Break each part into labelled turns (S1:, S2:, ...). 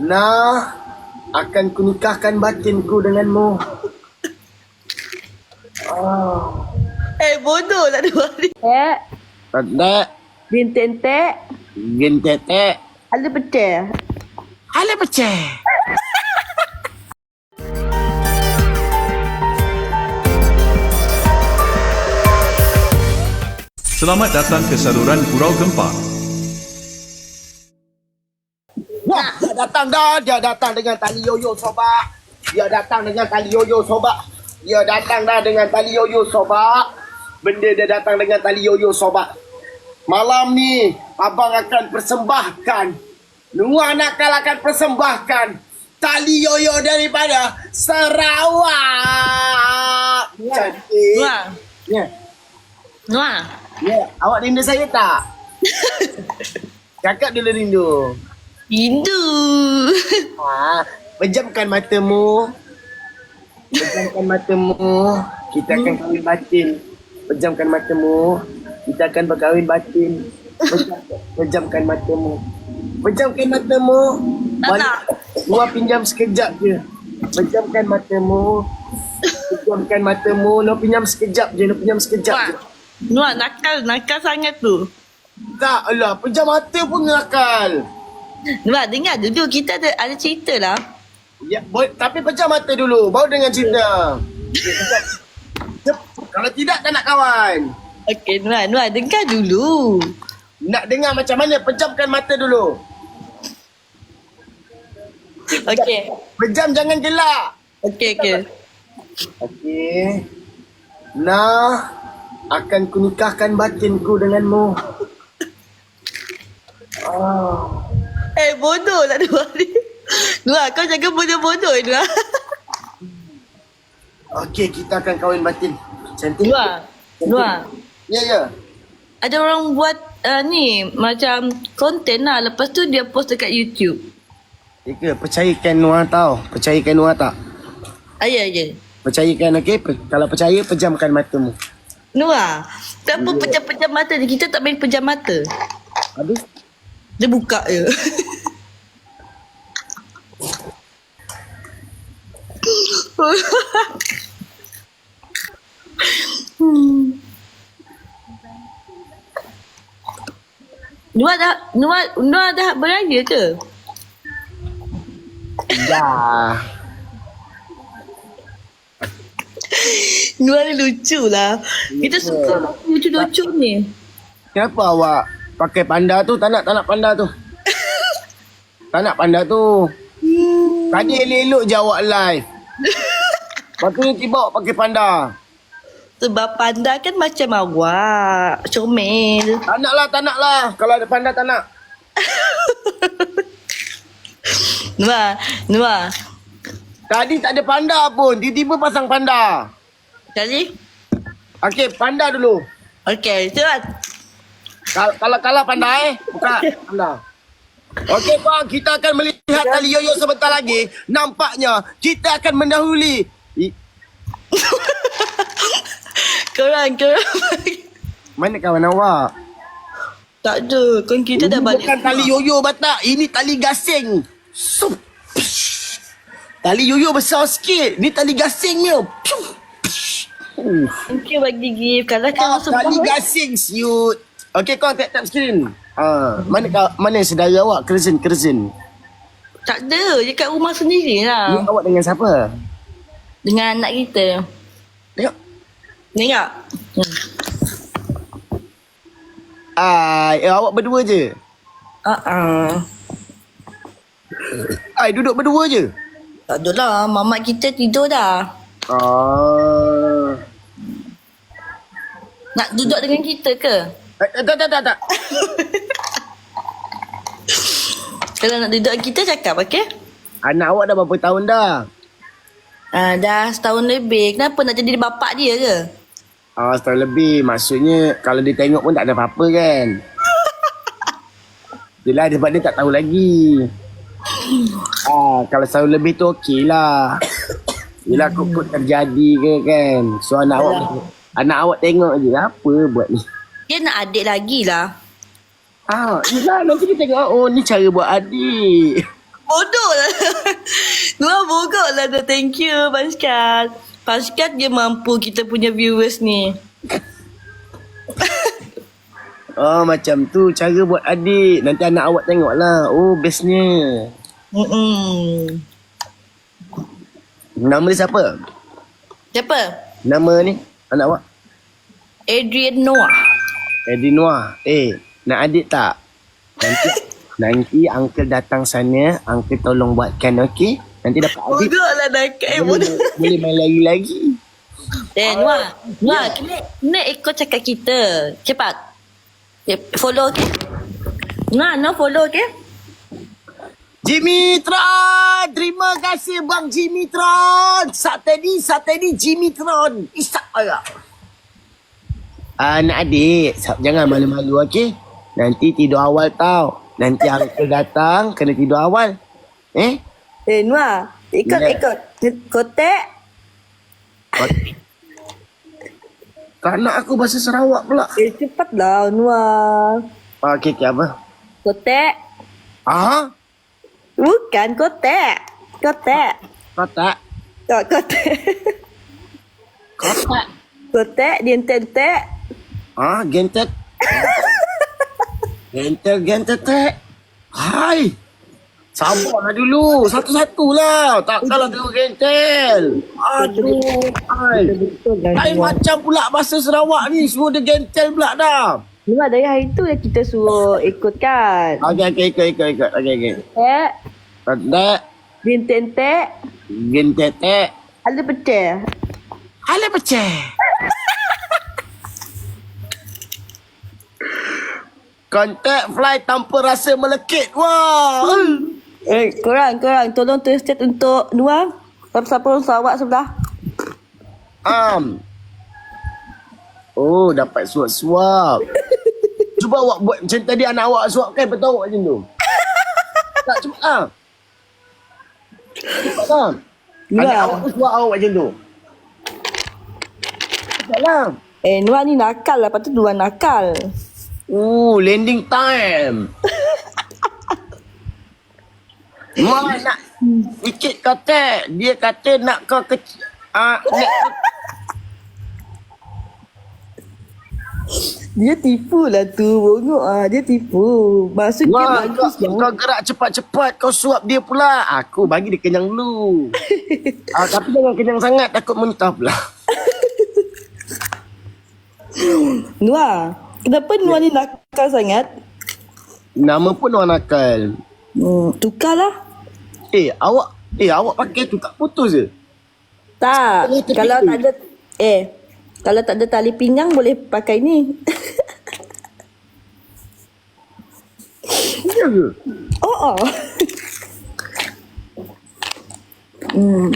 S1: Nah, akan kunikahkan batinku denganmu. Oh.
S2: Eh bodoh tak ada hari. Eh,
S1: Tak,
S2: bintentek,
S1: gentetek.
S2: ada pecah.
S1: Hala pecah.
S3: Selamat datang ke saluran Gurau Gempa.
S1: Datang dah. Dia datang dengan tali yoyo sobak. Dia datang dengan tali yoyo sobak. Dia datang dah dengan tali yoyo sobak. Benda dia datang dengan tali yoyo sobak. Malam ni, abang akan persembahkan. Nuah Nakal akan persembahkan. Tali yoyo daripada Sarawak. Cantik.
S2: Nuah,
S1: Ya. Ya, awak rindu saya tak? Cakap dulu rindu.
S2: Rindu.
S1: Ha, pejamkan matamu. Pejamkan matamu. Kita akan kahwin batin. Pejamkan matamu. Kita akan berkahwin batin. Pejam, pejamkan matamu. Pejamkan matamu.
S2: Tak.
S1: Gua pinjam sekejap je. Pejamkan matamu. Pejamkan matamu. No pinjam sekejap je. No pinjam sekejap je.
S2: Nuah nakal, nakal sangat tu.
S1: Tak, alah. Pejam mata pun nakal.
S2: Nuah dengar dulu kita ada ada cerita lah.
S1: Ya, boleh, tapi pejam mata dulu. Baru dengan cerita. Kalau tidak, tak nak kawan.
S2: Okey Nuah, Nuah dengar dulu.
S1: Nak dengar macam mana? Pejamkan mata dulu.
S2: Okey.
S1: Pejam, jangan gelak.
S2: Okey okey.
S1: Okey. Nah, akan kunikahkan batinku denganmu. Oh.
S2: Eh bodoh tak ada hari. Nuah kau jangan bodoh-bodoh Nuah.
S1: Okey, kita akan kahwin batin. Cantik.
S2: Nuah. Nuah.
S1: Ya, ya.
S2: Ada orang buat uh, ni macam konten lah. Lepas tu dia post dekat YouTube.
S1: Ya ke? Percayakan Noah tau. Percayakan Noah tak?
S2: Ah, ya, ya.
S1: Percayakan, okey? Pe- kalau percaya, pejamkan matamu.
S2: Nuah, tak apa pejam-pejam mata ni. Kita tak main pejam mata.
S1: Habis?
S2: Dia buka je. Nuah dah, Nuah, Nuah dah beraya ke?
S1: Ya.
S2: Nuah ni lucu lah. Kita suka lucu-lucu ni.
S1: Kenapa awak pakai panda tu? Tak nak, tak nak panda tu. tak nak panda tu. Tadi elok-elok je awak live. Tu tiba pakai panda.
S2: Sebab panda kan macam awak. Comel.
S1: Tak nak lah, tak nak lah. Kalau ada panda, tak nak.
S2: Nuah, Nuah.
S1: Tadi tak ada panda pun. Tiba-tiba pasang panda.
S2: Kali?
S1: Okey, panda dulu.
S2: Okey, cepat.
S1: Kal- Kalau kalah panda eh. Buka panda. Okey, bang. Kita akan melihat tali yoyo sebentar lagi. Nampaknya kita akan mendahului. I-
S2: Korang, korang.
S1: Mana kawan awak?
S2: tak ada. Kan kita dah balik.
S1: Bukan tali yoyo batak. Ini tali gasing. Sup. Tali yoyo besar sikit. Ni tali gasingnya. Piu. Uh.
S2: Thank you bagi gift. Kalau kau
S1: Ah, tali gasing siut. Okey kau tap tap screen. Ah, mana kau mana saudara awak Kerzin Kerzin?
S2: Tak ada. Dia kat rumah sendiri
S1: Ni
S2: lah.
S1: awak dengan siapa?
S2: Dengan anak kita.
S1: Tengok.
S2: Tengok. Hmm.
S1: Ah, eh, awak berdua je.
S2: Uh-uh.
S1: Ai duduk berdua je.
S2: Tak lah. Mamat kita tidur dah.
S1: Ah.
S2: Nak duduk dengan kita ke?
S1: Eh, eh, tak tak tak tak.
S2: Kalau nak duduk dengan kita cakap, okey?
S1: Anak awak dah berapa tahun dah?
S2: Ah, dah setahun lebih. Kenapa nak jadi bapak dia ke?
S1: Ah, setahun lebih. Maksudnya kalau dia tengok pun tak ada apa-apa kan? Yelah sebab dia tak tahu lagi. Ah, kalau setahun lebih tu okey lah. Yelah kut-kut terjadi ke kan. So anak awak anak awak tengok je apa buat ni.
S2: Dia nak adik lagi lah.
S1: Ah, yelah nanti dia tengok oh ni cara buat adik.
S2: Bodoh lah. lah dah. Thank you, Pascal. Pascal dia mampu kita punya viewers ni.
S1: Oh macam tu cara buat adik. Nanti anak awak tengok lah. Oh bestnya.
S2: Mm-mm.
S1: Nama dia siapa?
S2: Siapa?
S1: Nama ni anak awak?
S2: Adrian Noah.
S1: Eddie Noah. Eh, nak adik tak? Nanti nanti uncle datang sana, uncle tolong buatkan okey? Nanti dapat adik.
S2: Bodoh lah nak eh, bodoh.
S1: Boleh, boleh main lagi-lagi.
S2: Eh, Noah. Noah, kena, kena ikut cakap kita. Cepat. Eh, follow, okay? Noah, no follow, okay?
S1: Jimmy Tron! Terima kasih Bang Jimmy Tron! Sat tadi, sat tadi Jimmy Tron. Isak agak. Anak adik, jangan malu-malu okey? Nanti tidur awal tau. Nanti uncle datang, kena tidur awal. Eh?
S2: Eh, Noah. Ikut,
S1: Ya.
S2: ikut. Kotek.
S1: Tak nak aku bahasa Sarawak pula.
S2: Eh, cepatlah, Noah.
S1: Ah, okey, okey, apa?
S2: Kotek.
S1: Ah?
S2: Bukan kotek. Kotek.
S1: Kau tak?
S2: Kotek.
S1: Kau tak?
S2: kotek, dia entek-entek.
S1: Ah, gentet. gentet, gentet, tek. Hai. Sabarlah dulu. Satu-satu lah. Tak salah tengok gentel. Aduh. Lain macam pula bahasa Sarawak ni. Semua dia gentel pula dah.
S2: Noah, dari hari tu yang kita suruh ikutkan.
S1: Okey, okey, ikut, ikut, ikut. Okey, okey.
S2: Eh,
S1: Gentet.
S2: dia entek-entek.
S1: Gentet, tek.
S2: Ada pecah.
S1: Hala pecah. Kontak fly tanpa rasa melekit. Wah.
S2: Eh, korang, korang. Tolong tulis chat untuk Noah. Siapa-siapa orang Sarawak sebelah.
S1: Am. Oh, dapat suap-suap. Cuba awak buat macam tadi anak awak suap kan betul awak macam tu. tak cepat lah. Cepat lah. Anak awak suap awak macam tu. Cepat lah.
S2: Eh, Noah ni nakal lah. Lepas tu Noah nakal.
S1: Oh, landing time. Mak nak sikit kata. Dia kata nak kau kecil. Ah, nak
S2: Dia tipu lah tu. Bongok ah. Dia tipu. Maksud dia
S1: Wah,
S2: bagus
S1: kau,
S2: lah.
S1: kau gerak cepat-cepat kau suap dia pula. Aku bagi dia kenyang dulu. ah, tapi jangan kenyang sangat takut muntah pula.
S2: Noah. Kenapa Noah ni nakal sangat?
S1: Nama pun orang nakal.
S2: Hmm, tukarlah.
S1: Eh, awak eh awak pakai tu tak putus je.
S2: Tak. Kalau tak ada... Eh. Kalau tak ada tali pinggang boleh pakai ni.
S1: Ya ke?
S2: oh, oh. hmm.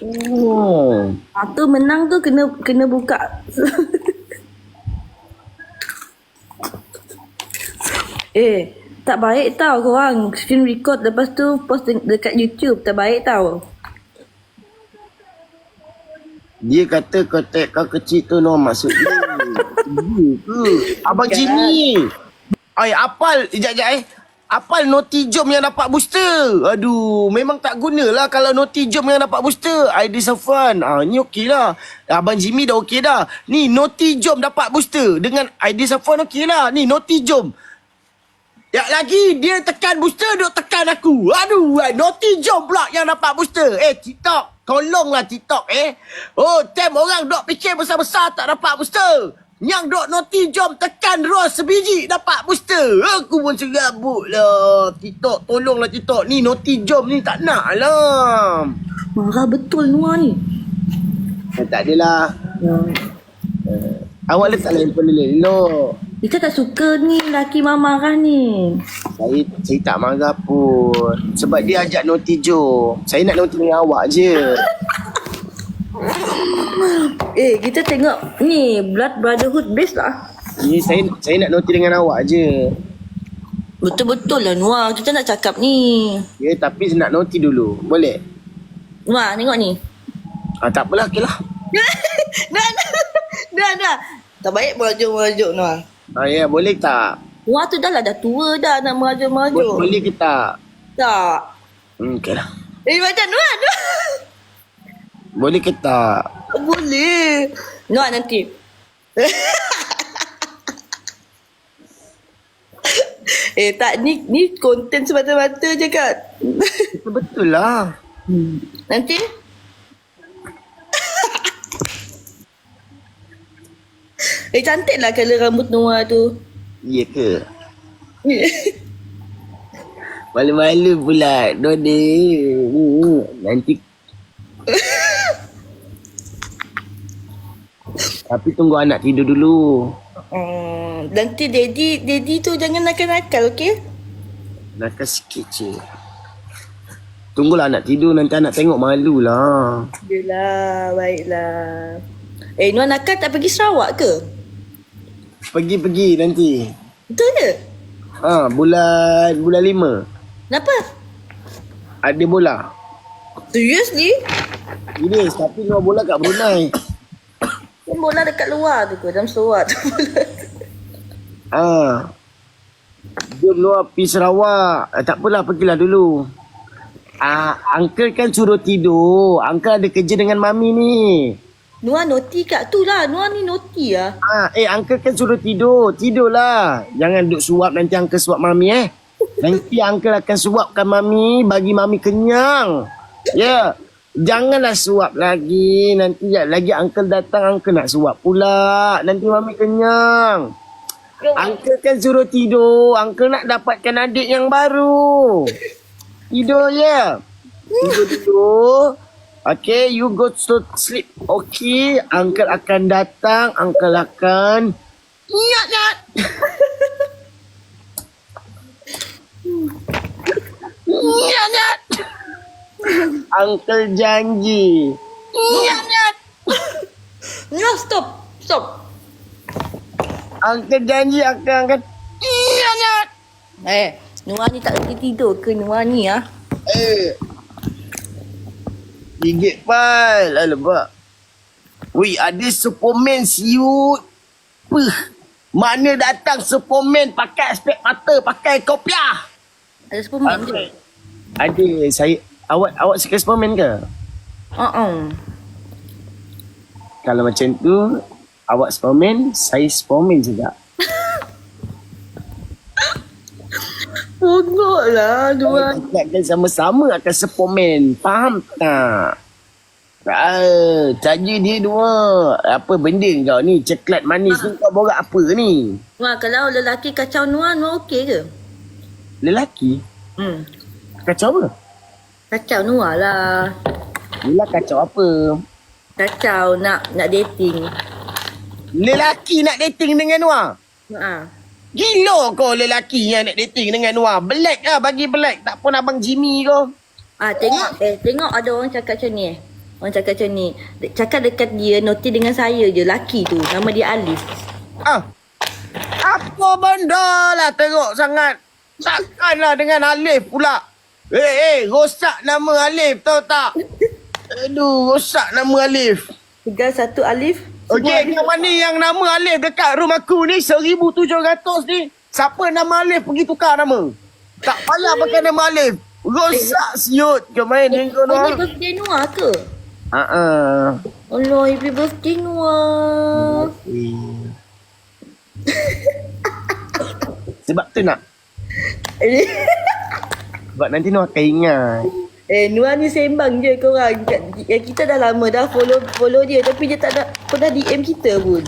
S1: Oh.
S2: Tu menang tu kena kena buka. eh, tak baik tau korang screen record lepas tu post de- dekat YouTube. Tak baik tau.
S1: Dia kata kotak kau kecil tu no maksud dia. Ke? Abang Jimmy. Ay, apal. Sekejap, sekejap eh. Apal noti jom yang dapat booster. Aduh, memang tak gunalah kalau noti jom yang dapat booster. ID Safwan. Ah, ni okey lah. Abang Jimmy dah okey dah. Ni noti jom dapat booster. Dengan ID Safwan okey lah. Ni noti jom. Ya lagi dia tekan booster duk tekan aku. Aduh, eh, noti jom pula yang dapat booster. Eh TikTok, tolonglah TikTok eh. Oh, tem orang duk fikir besar-besar tak dapat booster. Yang duk noti jom tekan terus sebiji dapat booster. Aku pun serabut lah. TikTok, tolonglah TikTok. Ni noti jom ni tak nak lah.
S2: Marah betul Noah ni.
S1: Eh, tak adalah.
S2: Hmm.
S1: Awak letak handphone dulu. Elok.
S2: Kita tak suka ni laki mama marah ni.
S1: Saya, saya tak marah pun. Sebab dia ajak noti jom. Saya nak noti dengan awak je.
S2: Eh, kita tengok ni blood brotherhood base lah.
S1: Ni saya saya nak noti dengan awak je.
S2: Betul-betul lah Noah. Kita nak cakap ni.
S1: Ya, tapi saya nak noti dulu. Boleh?
S2: Noah, tengok ni.
S1: Ah, tak apalah, okey lah.
S2: dah, dah. Dah, dah. Tak baik merajuk-merajuk Noah.
S1: Ah, ya, boleh tak?
S2: Noah tu dah lah dah tua dah nak merajuk-merajuk.
S1: boleh ke tak?
S2: Tak.
S1: Hmm, okey lah.
S2: Eh macam Nuan Nuan
S1: Boleh ke tak?
S2: Boleh Nuan nanti Eh tak ni ni konten semata-mata je kan
S1: Betul lah.
S2: Nanti Eh cantik lah colour rambut Noah tu
S1: Ya ke? Malu-malu pula. Dode. Hmm, Nanti. Tapi tunggu anak tidur dulu.
S2: Hmm, nanti daddy, daddy tu jangan nakal-nakal, okey?
S1: Nakal sikit je. Tunggulah anak tidur. Nanti anak tengok malu lah.
S2: Yelah, baiklah. Eh, Nuan nakal tak pergi Sarawak ke?
S1: Pergi-pergi nanti.
S2: Betul ke?
S1: Ha, bulan bulan lima.
S2: Kenapa?
S1: Ada bola.
S2: Seriously?
S1: Ini tapi luar bola kat Brunei.
S2: Kan bola dekat luar tu ke? Dalam Sarawak tu bola.
S1: Ha. Jom luar pergi Sarawak. Eh, tak apalah, pergilah dulu. Ah, uncle kan suruh tidur. Uncle ada kerja dengan mami ni.
S2: Nuan noti kat tu lah. Nuan ni noti lah.
S1: Ah, eh uncle kan suruh tidur. Tidurlah. Jangan duk suap nanti uncle suap mami eh. Nanti uncle akan suapkan mami bagi mami kenyang. Ya. Yeah. Janganlah suap lagi. Nanti ya, lagi uncle datang uncle nak suap pula. Nanti mami kenyang. Uncle kan suruh tidur. Uncle nak dapatkan adik yang baru. Tidur ya. Tidur tidur. Okay, you go to sleep. Okay, uncle akan datang. Uncle akan... Nyat, nyat. nyat, nyat. Uncle janji. Nyat, nyat.
S2: No, stop. Stop.
S1: Uncle janji akan akan... Nyat, nyat.
S2: Eh, Nuan ni tak boleh tidur ke Nuan ni ah?
S1: Eh. Gigit pal. Alamak. Wih, ada Superman siut. Puh. Mana datang Superman pakai spek mata, pakai kopiah.
S2: Ada Superman ke?
S1: Ada saya awak awak suka Superman ke?
S2: Uh-uh.
S1: Kalau macam tu awak Superman, saya Superman juga.
S2: Pokok lah Nuan.
S1: Kita akan sama-sama akan Superman. Faham tak? Ah, tanya dia dua. Apa benda kau ni? Coklat manis ni kau borak apa ni?
S2: Nuan, kalau lelaki kacau Nuan, Nuan okey ke?
S1: Lelaki?
S2: Hmm.
S1: Kacau apa?
S2: Kacau Nuan lah.
S1: Yelah kacau apa?
S2: Kacau nak nak dating.
S1: Lelaki nak dating dengan Wah?
S2: Ha.
S1: Gila kau lelaki yang nak dating dengan Wah. Black lah bagi black. Tak pun abang Jimmy kau.
S2: Ah tengok eh tengok ada orang cakap macam ni eh. Orang cakap macam ni. De- Cakap dekat dia noti dengan saya je laki tu. Nama dia Alif.
S1: Ah. Apa benda lah teruk sangat. Takkanlah dengan Alif pula. Eh, hey, eh, hey, rosak nama Alif tahu tak? Aduh, rosak nama Alif.
S2: Tinggal satu Alif.
S1: Okey, yang mana yang nama Alif dekat room aku ni 1700 ni. Siapa nama Alif pergi tukar nama. Tak payah pakai nama Alif. Rosak siut kau main dengan kau
S2: Happy
S1: ni.
S2: birthday Noah ke?
S1: Ha ah.
S2: Allah, happy birthday Noah.
S1: Sebab tu nak. Sebab nanti nak akan ingat.
S2: Eh Noah ni sembang je korang. Yang kita dah lama dah follow follow dia tapi dia tak ada pernah DM kita pun.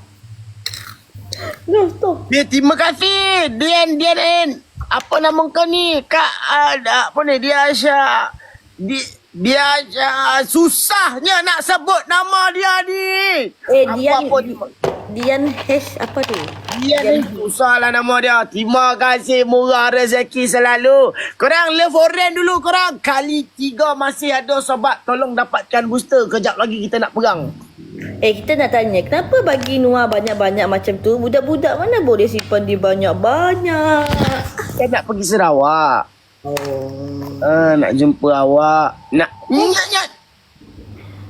S2: no, stop.
S1: Dia terima kasih. Dian, Dian, Dian. Apa nama kau ni? Kak, uh, apa ni? Dia Aisyah. Di, dia Aisyah. Susahnya nak sebut nama dia ni.
S2: Eh, Dian,
S1: Apa,
S2: Dian Hash apa tu?
S1: dia ni susahlah nama dia. Terima kasih murah rezeki selalu. Korang love orang dulu korang. Kali tiga masih ada sobat. Tolong dapatkan booster. Kejap lagi kita nak perang.
S2: Eh kita nak tanya kenapa bagi Noah banyak-banyak macam tu Budak-budak mana boleh simpan di banyak-banyak
S1: Saya nak pergi Sarawak.
S2: Oh
S1: Ah, nak jumpa awak. Nak nyat nyat.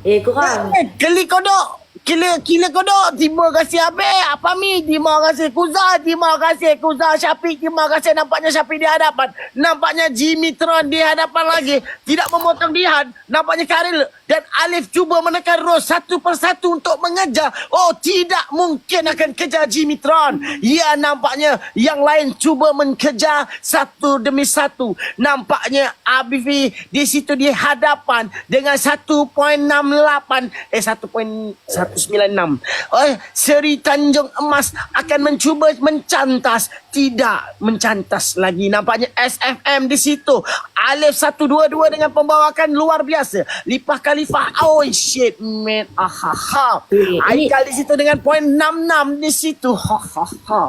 S2: Eh korang
S1: Eh, Keli kodok. Kila kila kodok. Terima kasih Abel. Apa mi? Terima kasih Kuza. Terima kasih Kuza. Syafiq. Terima kasih. Nampaknya Syafiq di hadapan. Nampaknya Jimmy Tron di hadapan lagi. Tidak memotong dihan. Nampaknya Karil dan Alif cuba menekan Rose satu persatu untuk mengejar. Oh, tidak mungkin akan kejar Jimmy Tron. Ya, nampaknya yang lain cuba menkejar satu demi satu. Nampaknya Abifi di situ di hadapan dengan 1.68 eh 1.196. Oh, Seri Tanjung Emas akan mencuba mencantas, tidak mencantas lagi. Nampaknya SFM di situ. Alif 122 dengan pembawakan luar biasa. Lipah Khalifah. Oh shit man. Ahaha.
S2: Eh, ini-
S1: Aikal di situ dengan poin 66 di situ. Ha ha ha.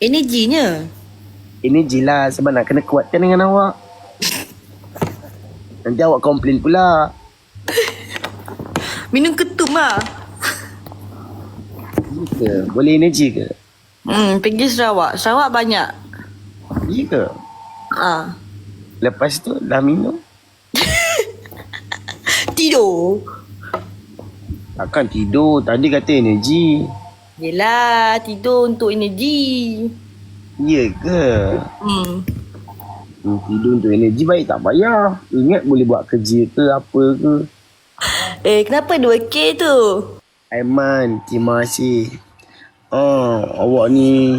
S2: Energinya.
S1: Ini jila sebab nak kena kuatkan dengan awak. Nanti awak komplain pula.
S2: Minum ketum lah.
S1: Ya, boleh energi ke?
S2: Hmm, pergi Sarawak. Sarawak banyak.
S1: Ya ke?
S2: Ah.
S1: Lepas tu dah minum?
S2: Tidur.
S1: Takkan tidur. Tadi kata energi.
S2: Yelah, tidur untuk energi.
S1: Ya ke?
S2: Hmm.
S1: Hmm, tidur untuk energi baik tak payah. Ingat boleh buat kerja ke apa ke.
S2: Eh, kenapa 2K tu?
S1: Aiman, terima kasih. Oh, awak ni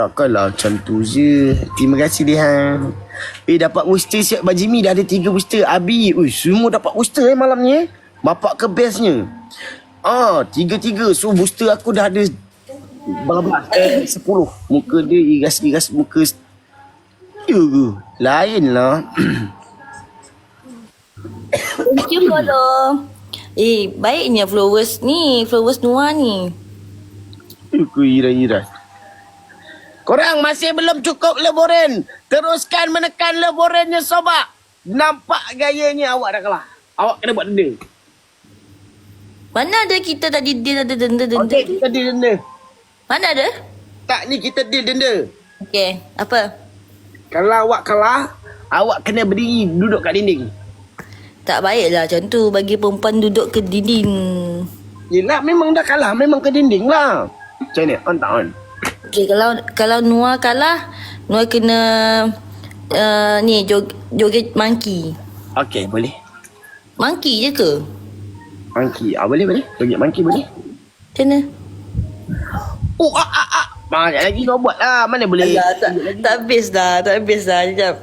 S1: takkanlah macam tu je. Terima kasih Dihan. Eh, dapat booster siap Baju Mi dah ada tiga booster. Abi, ui, semua dapat booster eh malam ni eh. Bapak ke bestnya. Ah, tiga-tiga. So, booster aku dah ada berapa? Eh, sepuluh. Muka dia iras-iras muka. Ya ke? Lain lah.
S2: Thank you follow. Eh, baiknya followers ni. Followers Noah ni.
S1: Aku iras-iras. Korang masih belum cukup leboren. Teruskan menekan leborennya sobat. Nampak gayanya awak dah kalah. Awak kena buat denda.
S2: Mana ada kita tadi dia ada denda-denda.
S1: Okey, kita deal denda.
S2: Mana ada?
S1: Tak ni kita deal denda.
S2: Okey, apa?
S1: Kalau awak kalah, awak kena berdiri duduk kat dinding.
S2: Tak baiklah macam tu bagi perempuan duduk ke dinding.
S1: Yelah, memang dah kalah. Memang ke dinding lah. Macam ni, on tak on?
S2: Okey, kalau kalau Noah kalah, Noah kena uh, ni jog, joget monkey.
S1: Okey, boleh.
S2: Monkey je ke?
S1: Monkey. Ah, boleh, boleh. Joget monkey boleh.
S2: Macam mana?
S1: Oh, ah, ah, ah. Banyak lagi kau buat lah. Mana boleh.
S2: Alah, tak, tak habis dah, tak habis dah. Sekejap.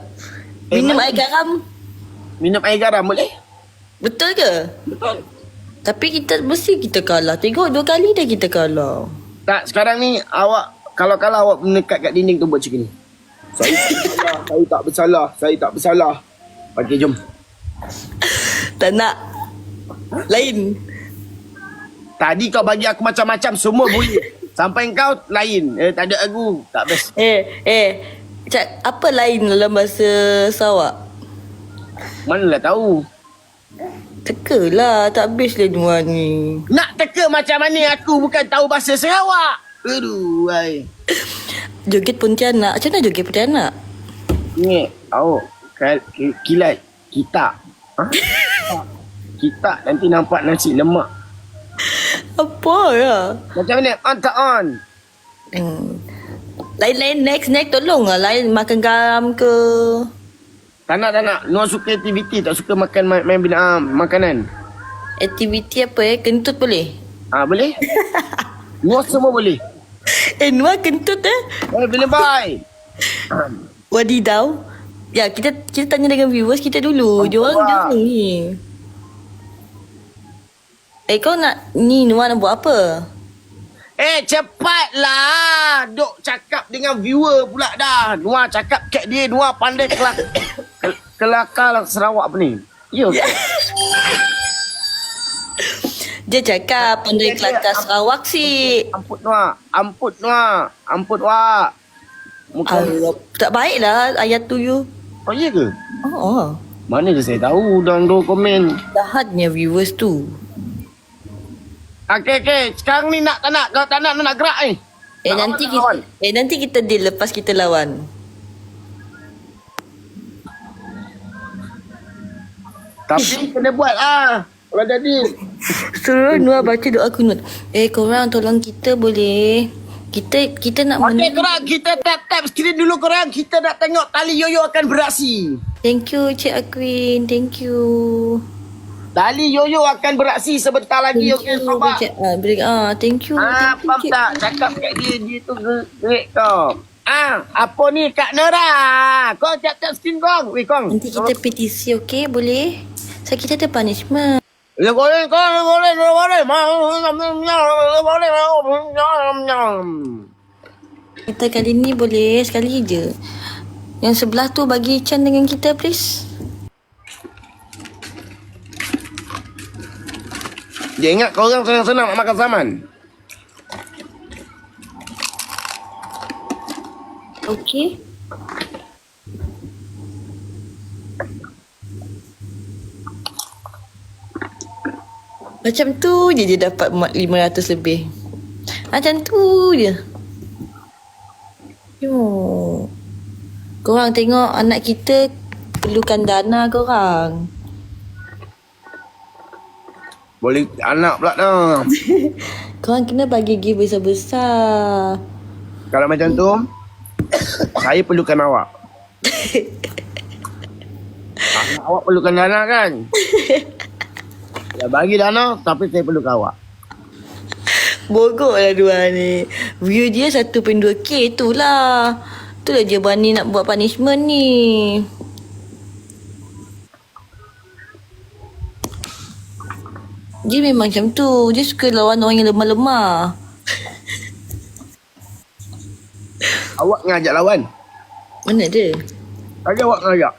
S1: Eh,
S2: Minum
S1: mana?
S2: air garam.
S1: Minum air garam boleh?
S2: Betul ke?
S1: Betul.
S2: Tapi kita mesti kita kalah. Tengok dua kali dah kita kalah.
S1: Tak, sekarang ni awak kalau kalau awak mendekat kat dinding tu buat macam ni. Saya tak bersalah, saya tak bersalah, saya tak bersalah. Okey, jom.
S2: Tak nak. Lain.
S1: Tadi kau bagi aku macam-macam semua boleh. Sampai kau lain. Eh, tak ada aku. Tak best.
S2: Eh, eh. Cak, apa lain dalam bahasa Sarawak?
S1: Manalah tahu.
S2: Teka lah. Tak habis lah dua ni.
S1: Nak teka macam mana aku bukan tahu bahasa Sarawak. Aduh, ai.
S2: Joget Pontianak. Macam mana joget Pontianak?
S1: Ni, awak kal- ki- kilat kita. Ha? kita nanti nampak nasi lemak.
S2: Apa ya?
S1: Macam mana? On tak on?
S2: Hmm. Lain-lain next next tolong lah lain makan garam ke
S1: Tak nak, tak nak. Nuan suka aktiviti, tak suka makan main, main bina, ah, makanan.
S2: aktiviti apa eh kentut boleh
S1: Ah, boleh? Nuan semua boleh.
S2: eh Noah kentut eh
S1: Boleh, boleh, bye.
S2: Wadidau Ya kita kita tanya dengan viewers kita dulu
S1: Oh,
S2: Diorang
S1: wah.
S2: jangan ni Eh kau nak Ni Noah nak buat apa
S1: Eh, cepatlah. Duk cakap dengan viewer pula dah. Nuan cakap kat dia, Nuan pandai kelak. Kel- kelakar Sarawak apa ni? Ya. ke?
S2: Dia cakap Pandai
S1: Dia- dia-
S2: Sarawak si
S1: Amput Nuan. Amput Nuan. Amput Wak. Muka.
S2: Allah Tak baik lah Ayat tu you
S1: Oh, iya ke?
S2: Oh, oh.
S1: Mana je saya tahu dalam dua komen.
S2: Jahatnya viewers tu
S1: Okey, okey. Sekarang ni nak tak nak? Kalau tak nak, nak gerak ni.
S2: Eh
S1: Nak
S2: nanti kita. Eh nanti kita deal Lepas kita lawan
S1: Tapi kena buat lah. Kalau jadi.
S2: Suruh Noah baca doa kunut. Eh korang tolong kita boleh. Kita kita nak
S1: Okey
S2: menang.
S1: korang, kita tap-tap skrin dulu korang. Kita nak tengok tali yoyo akan beraksi.
S2: Thank you Cik Aquin. Thank you.
S1: Tali yoyo akan beraksi sebentar lagi.
S2: Thank
S1: Okey,
S2: you.
S1: sobat.
S2: Cik, ah, ah, thank you.
S1: Ah,
S2: thank you,
S1: faham
S2: Cik.
S1: tak? Cakap kat dia, dia tu gerik kau. Ah, apa ni Kak Nora? Kau tap-tap skrin kau. Weh kau.
S2: Nanti kita petisi okey boleh? So kita ada punishment.
S1: Ya boleh, kau boleh, boleh. Boleh.
S2: Kita kali ni boleh sekali je. Yang sebelah tu bagi Chan dengan kita please.
S1: Dia ingat kau orang senang-senang nak makan saman.
S2: Okey. Macam tu je dia dapat mak 500 lebih. Macam tu je. Yo. Korang tengok anak kita perlukan dana korang.
S1: Boleh anak pula dah.
S2: Korang kena bagi give besar-besar.
S1: Kalau macam tu, saya perlukan awak. Anak awak perlukan dana kan? Ya bagi dana tapi saya perlukan awak.
S2: Bogor lah dua ni. View dia 1.2k tu lah. Tu lah dia berani nak buat punishment ni. Dia memang macam tu. Dia suka lawan orang yang lemah-lemah.
S1: Awak ngajak lawan.
S2: Mana ada?
S1: Lagi awak ngajak.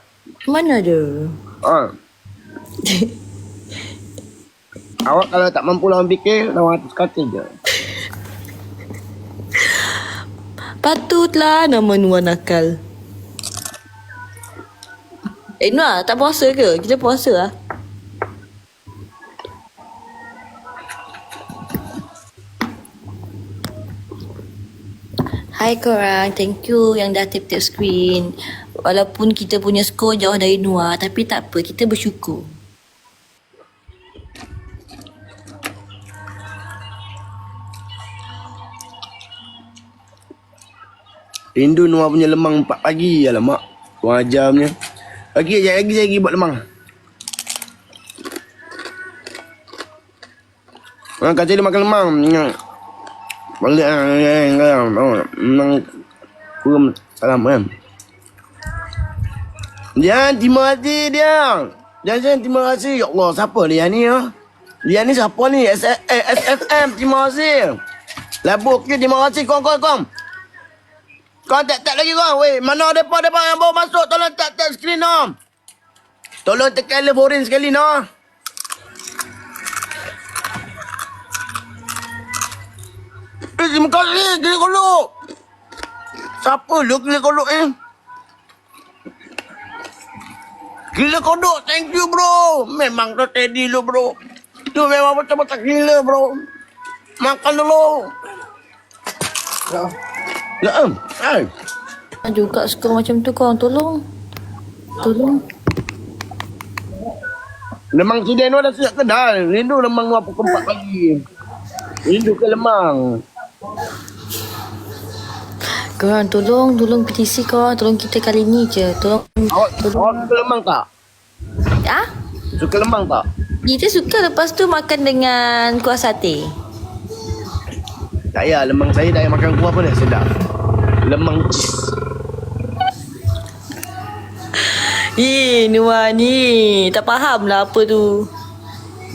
S2: Mana ada?
S1: Ha. awak kalau tak mampu lawan fikir, lawan atas katil je.
S2: Patutlah nama Nuan nakal. Eh Nuan, tak puasa ke? Kita puasa lah. Hai korang, thank you yang dah tap-tap screen. Walaupun kita punya skor jauh dari Nuah, tapi tak apa, kita bersyukur.
S1: Rindu Noah punya lemang 4 pagi. Alamak. Kurang ajar punya. Lagi, lagi, lagi buat lemang. Orang kata dia makan lemang. Balik lah. Memang kurang salam kan. Dia terima kasih dia. Jangan terima kasih. Ya Allah, siapa dia ni ya? Dia ni siapa ni? S- eh, SFM, terima kasih. Labuk ke, terima kasih kong kong kong. Kau tak tak lagi kau. Weh, mana depa depa yang baru masuk tolong tak tak skrin no. Tolong tekan le foreign sekali no. Eh, terima kasih. Gila kolok. Siapa lu gila kolok eh? Gila kodok, thank you bro. Memang tu Teddy lu bro. Tu memang betul-betul gila bro. Makan dulu. Ya. Ya, em. Hai.
S2: Juga skor macam tu korang tolong. Tolong.
S1: Lemang Siden tu dah siap kedal. Rindu lemang apa keempat pagi. Rindu ke lemang.
S2: Korang tolong, tolong petisi korang. Tolong kita kali ni je. Tolong.
S1: Awak, awak suka lemang tak?
S2: Ah?
S1: Suka lemang tak?
S2: Kita suka lepas tu makan dengan kuah sate.
S1: Tak payah, lemang saya tak payah makan kuah pun dah sedap. Lemang cheese.
S2: Eh, Nuah ni. Tak faham lah apa tu.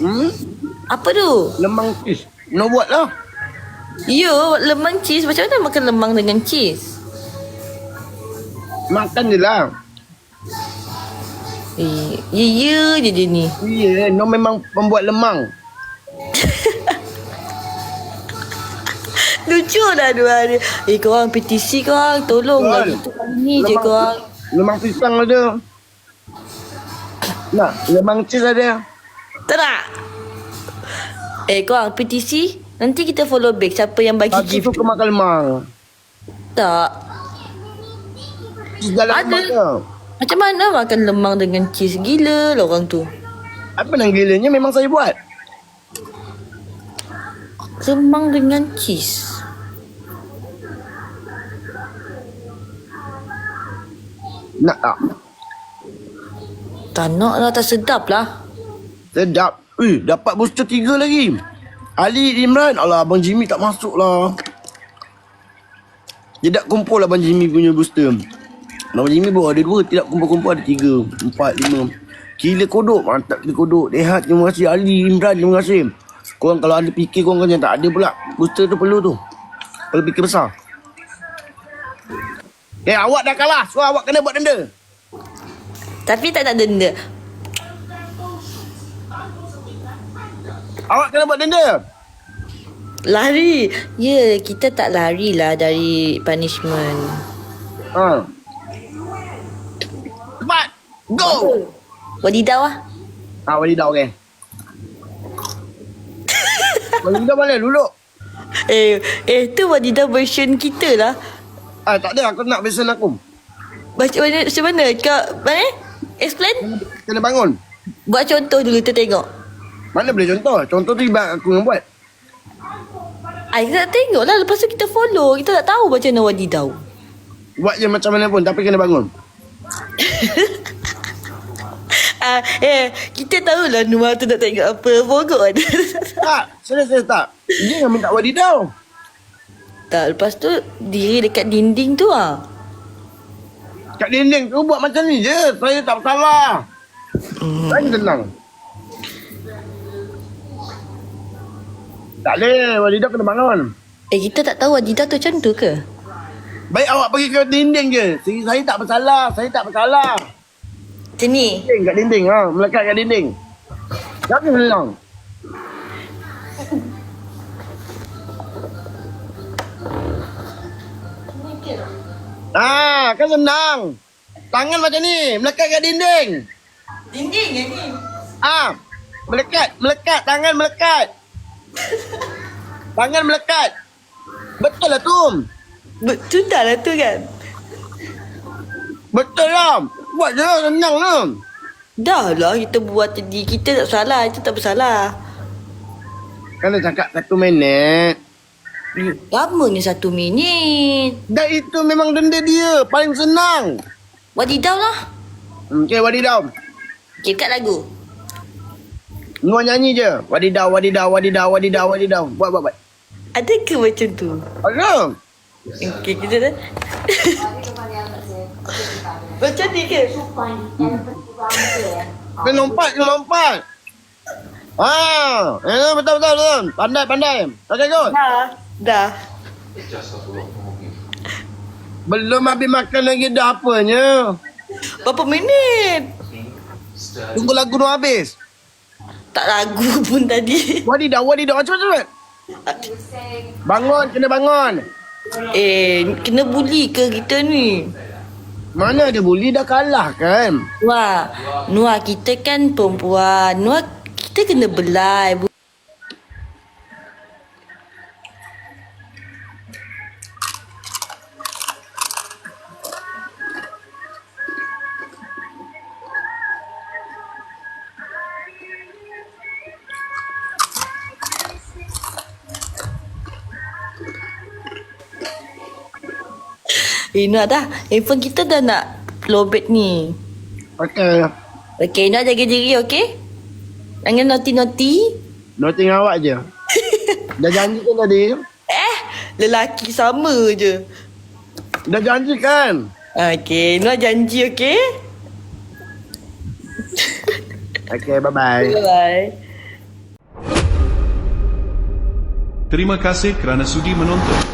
S1: Hmm?
S2: Apa tu?
S1: Lemang cheese. No buat lah.
S2: Yo, lemang cheese. Macam mana makan lemang dengan cheese?
S1: Makan je lah.
S2: Eh, ya, ya je dia ni.
S1: Ya, no memang pembuat lemang.
S2: Lucu dah dua ni. Eh, korang petisi korang. Tolong lah gitu kali ni je korang.
S1: Lemang pisang ada. Nak, lemang cheese ada.
S2: Tak nak? Eh, korang petisi. Nanti kita follow back siapa yang bagi
S1: Aku
S2: gift.
S1: suka makan lemang.
S2: Tak.
S1: Cheese dalam
S2: Ada.
S1: lemang ke?
S2: Macam mana makan lemang dengan cheese? Gila lah orang tu.
S1: Apa nanggilanya memang saya buat.
S2: Lemang dengan cheese.
S1: Nak tak?
S2: Tak nak lah, tak sedap lah.
S1: Sedap. Eh, dapat booster tiga lagi. Ali Imran. Alah, Abang Jimmy tak masuk lah. Dia tak kumpul Abang Jimmy punya booster. Abang Jimmy baru ada dua. Tidak kumpul-kumpul ada tiga. Empat, lima. Gila kodok. Mantap gila kodok. Rehat, terima kasih. Ali Imran, terima kasih. Korang kalau ada fikir, korang kan tak ada pula. Booster tu perlu tu. Kalau fikir besar. Eh, awak dah kalah. So, awak kena buat denda.
S2: Tapi tak nak denda.
S1: Awak kena buat denda.
S2: Lari. Ya, kita tak lari lah dari punishment.
S1: Ha. Cepat. Go.
S2: Wadidau lah.
S1: Ah, Walidah okey. Walidah mana? Duduk.
S2: Eh, eh tu wadidau version kita lah.
S1: Ah, tak ada. Aku nak pesan aku.
S2: Baca mana, macam mana? Kau, mana? Explain?
S1: Kena bangun.
S2: Buat contoh dulu kita tengok.
S1: Mana boleh contoh? Contoh tu ibarat aku yang buat.
S2: Ay, kita nak tengok lah. Lepas tu kita follow. Kita tak tahu macam mana wadidau.
S1: Buat je macam mana pun tapi kena bangun.
S2: Ah, eh, kita tahulah Nuah tu nak tengok apa. Pokok kan?
S1: Tak. Serius, serius tak. Dia yang minta wadidaw.
S2: tak, lepas tu diri dekat dinding tu ah.
S1: Kat dinding tu buat macam ni je. Saya tak bersalah.
S2: Hmm.
S1: Saya tenang. Tak boleh. Wadidaw kena bangun.
S2: Eh, kita tak tahu wadidau tu macam tu ke?
S1: Baik awak pergi ke dinding je. Saya, saya tak bersalah. Saya tak bersalah.
S2: Macam ni.
S1: Dinding kat dinding. Ha. Melekat kat dinding. Jangan senang. Ah, kan senang. Tangan macam ni, melekat kat dinding.
S2: Dinding eh ni?
S1: Ah, melekat, melekat, tangan melekat. Tangan melekat. Betul lah tu.
S2: Betul dah lah tu kan?
S1: Betul lah. Buat je lah, senang lah.
S2: Dah lah kita buat tadi. Kita tak salah. Kita tak bersalah.
S1: Dah cakap satu minit.
S2: Lama ni satu minit.
S1: Dan itu memang denda dia. Paling senang.
S2: Wadidau lah.
S1: Okay, wadidaw.
S2: Okay, kat lagu.
S1: Nuan nyanyi je. Wadidaw, wadidaw, wadidaw, wadidaw, wadidaw. Buat, buat, buat.
S2: Ada ke macam tu?
S1: Ada.
S2: Okay, kita dah. macam ni ke?
S1: Kena lompat, kena lompat. Ah, eh, betul, betul, betul. Pandai, pandai. Okay, go.
S2: Dah. Dah.
S1: Belum habis makan lagi dah apanya.
S2: Berapa minit?
S1: Tunggu lagu tu habis.
S2: Tak lagu pun tadi.
S1: Wadidaw, wadidaw. Cepat, cepat. Bangun, kena bangun.
S2: Eh, kena bully ke kita ni?
S1: Mana ada bully dah kalah kan?
S2: Wah, Nuah kita kan perempuan. Nuah kita kena belai. Eh, Nuah dah. Handphone kita dah nak lowbat ni.
S1: Okay.
S2: Okay, Nuah jaga diri, okay? Jangan naughty-naughty.
S1: Noting awak je. Dah janji kan tadi?
S2: Eh, lelaki sama je.
S1: Dah janji kan?
S2: Okay, Nuah janji, okay?
S1: Okay, bye-bye.
S2: Bye-bye.
S3: Terima kasih kerana sudi menonton.